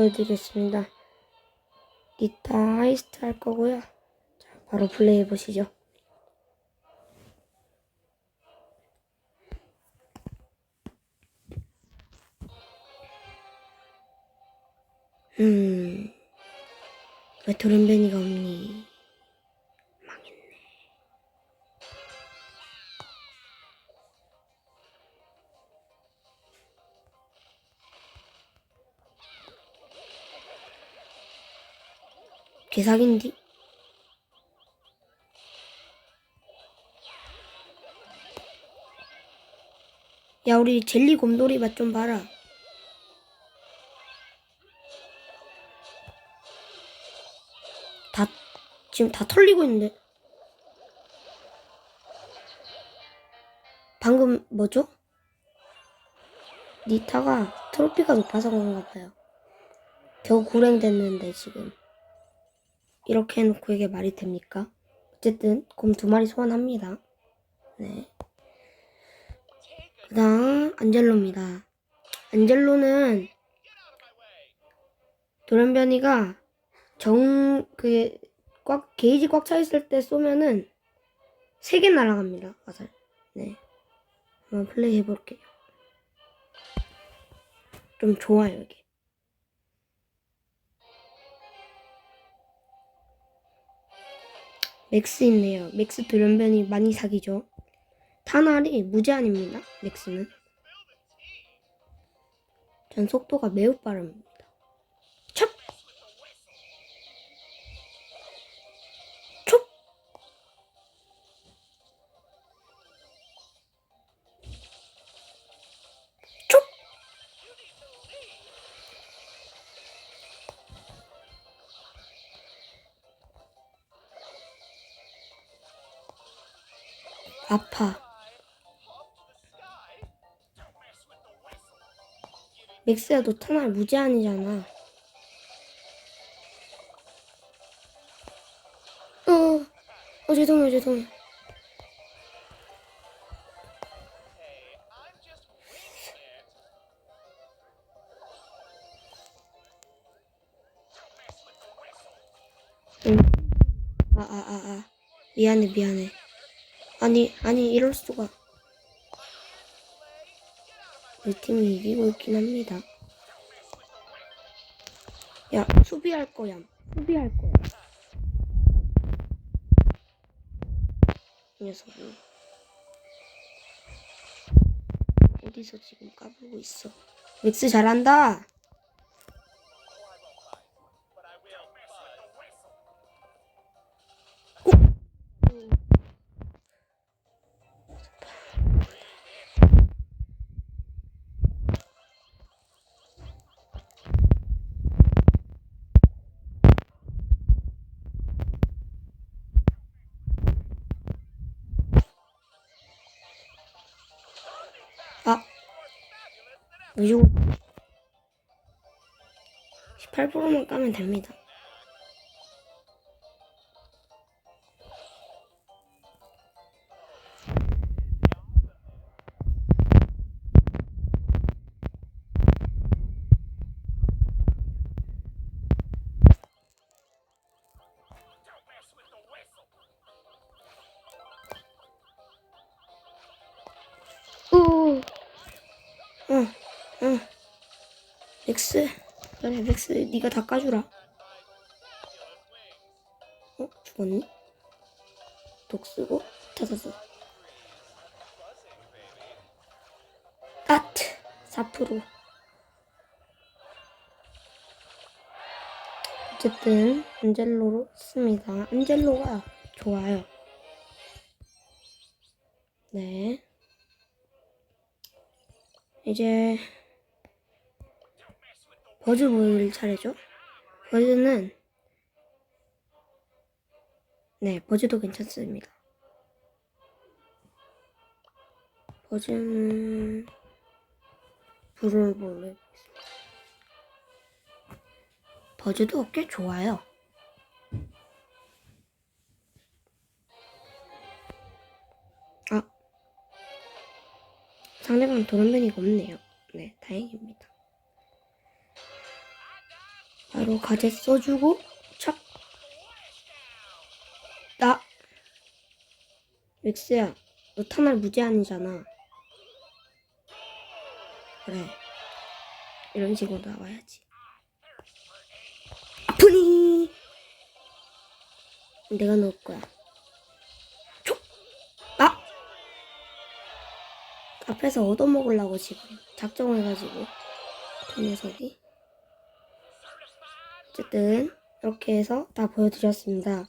보여드리겠습니다. 기타 하이스트 할 거고요. 자, 바로 플레이해 보시죠. 음, 왜 도련변이가 없니? 개사긴디? 야, 우리 젤리 곰돌이 맛 좀 봐라. 다, 지금 다 털리고 있는데. 방금 뭐죠? 니타가 트로피가 높아서 그런가 봐요. 겨우 구랭됐는데 지금. 이렇게 해놓고 이게 말이 됩니까? 어쨌든 곰 두 마리 소환합니다. 네. 그 다음 안젤로입니다. 안젤로는 돌연변이가 정 그 꽉 게이지 꽉 차 있을 때 쏘면은 세 개 날아갑니다. 화살. 네. 한번 플레이 해볼게요. 좀 좋아요 이게. 맥스 있네요. 맥스 돌연변이 많이 사기죠. 탄알이 무제한입니다. 맥스는. 전 속도가 매우 빠릅니다. 아파. 맥스야 너 터널 무제한이잖아. 어, 어 죄송해요 죄송해요. 응. 아, 아, 아, 아. 미안해, 미안해. 아니, 아니, 이럴 수가. 우리 팀이 이기고 있긴 합니다. 야, 수비할 거야. 수비할 거야. 이 녀석이. 어디서 지금 까불고 있어. 맥스 잘한다. 왜 죽어? 18%만 까면 됩니다. 맥스. 그래, 맥스, 네가 다 까주라. 어, 죽었니? 독 쓰고, 타타타. 아트, 4%. 어쨌든, 안젤로로 씁니다. 안젤로가 좋아요. 네. 이제 버즈 보일 차례죠. 버즈는 네 버즈도 괜찮습니다. 버즈는 불을 볼래 버즈도 꽤 좋아요. 아 상대방 도련변이가 없네요. 네, 다행입니다. 바로 가제 써주고 착. 나 믹스야, 너 탄알 무제한이잖아. 그래. 이런 식으로 나와야지. 아프니. 내가 넣을 거야. 촉. 아. 앞에서 얻어먹으려고 지금 작정해가지고 저 녀석이. 어쨌든 이렇게 해서 다 보여드렸습니다.